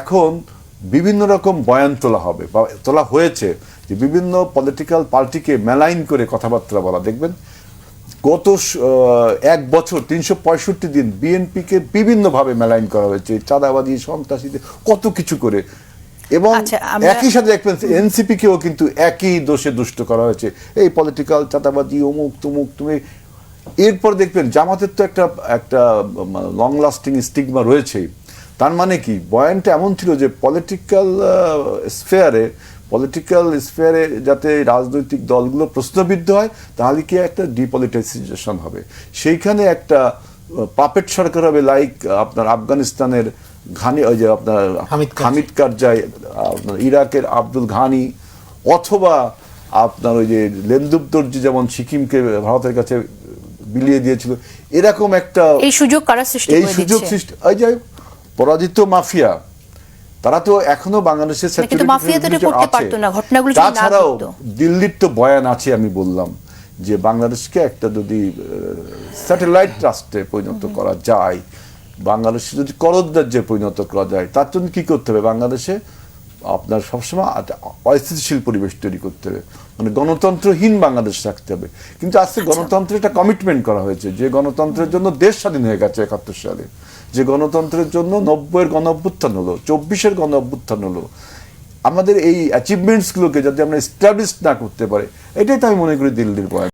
এখন বিভিন্ন রকম বয়ান তোলা হবে বা তোলা হয়েছে যে বিভিন্ন পলিটিক্যাল পার্টিকে মেলাইন করে কথাবার্তা বলা। দেখবেন গত এক বছর তিনশো পঁয়ষট্টি দিন বিএনপিকে বিভিন্নভাবে মেলাইন করা হয়েছে চাঁদাবাদী সন্ত্রাসীদের কত কিছু করে। এবং আচ্ছা, একই সাথে দেখবেন এনসিপি কেও কিন্তু একই দোষে দুষ্ট করা হয়েছে। এই পলিটিক্যাল চাঁদাবাদী অমুক তুমুক তুমি এরপর দেখবেন জামাতের তো একটা একটা লং লাস্টিং স্টিগমা রয়েছে তার মানে কি? বয়ানটা এমন ছিল যে পলিটিক্যাল স্ফেয়ারে পলিটিক্যাল স্ফেয়ারে যাতে রাজনৈতিক দলগুলো প্রশ্নবিদ্ধ হয় তাহলে কি একটা ডিপলিটাইজেশন হবে? সেইখানে একটা পাপেট সরকার হবে লাইক আপনার আফগানিস্তানের ঘানি ওই যে আপনার হামিদ কারজাই। কারজাই আপনার ইরাকের আব্দুল ঘানি অথবা আপনার ওই যে লেন্দুব দর্জি যেমন সিকিমকে ভারতের কাছে বিলিয়ে দিয়েছিল এরকম একটা এই সুযোগ কারা সৃষ্টি এই সুযোগ সৃষ্টি এই যে পরাজিত মাফিয়া তারা তো এখনও বাংলাদেশের তাছাড়াও দিল্লির তো বয়ান আছে আমি বললাম যে বাংলাদেশকে একটা যদি স্যাটেলাইট রাষ্ট্রে পরিণত করা যায় বাংলাদেশে যদি করদার্যে পরিণত করা যায় তার জন্য কি করতে হবে? বাংলাদেশে আপনার সবসময় অস্থিতিশীল পরিবেশ তৈরি করতে হবে। মানে গণতন্ত্রহীন বাংলাদেশ রাখতে হবে। কিন্তু আজকে গণতন্ত্রের একটা কমিটমেন্ট করা হয়েছে যে গণতন্ত্রের জন্য দেশ স্বাধীন হয়ে গেছে একাত্তর সালে। যে গণতন্ত্রের জন্য নব্বইয়ের গণ অভ্যুত্থান হলো চব্বিশের গণ অভ্যুত্থান হলো। আমাদের এই অ্যাচিভমেন্টসগুলোকে যদি আমরা এস্টাবলিশ না করতে পারি এটাই তো আমি মনে করি দিল্লির বয়ান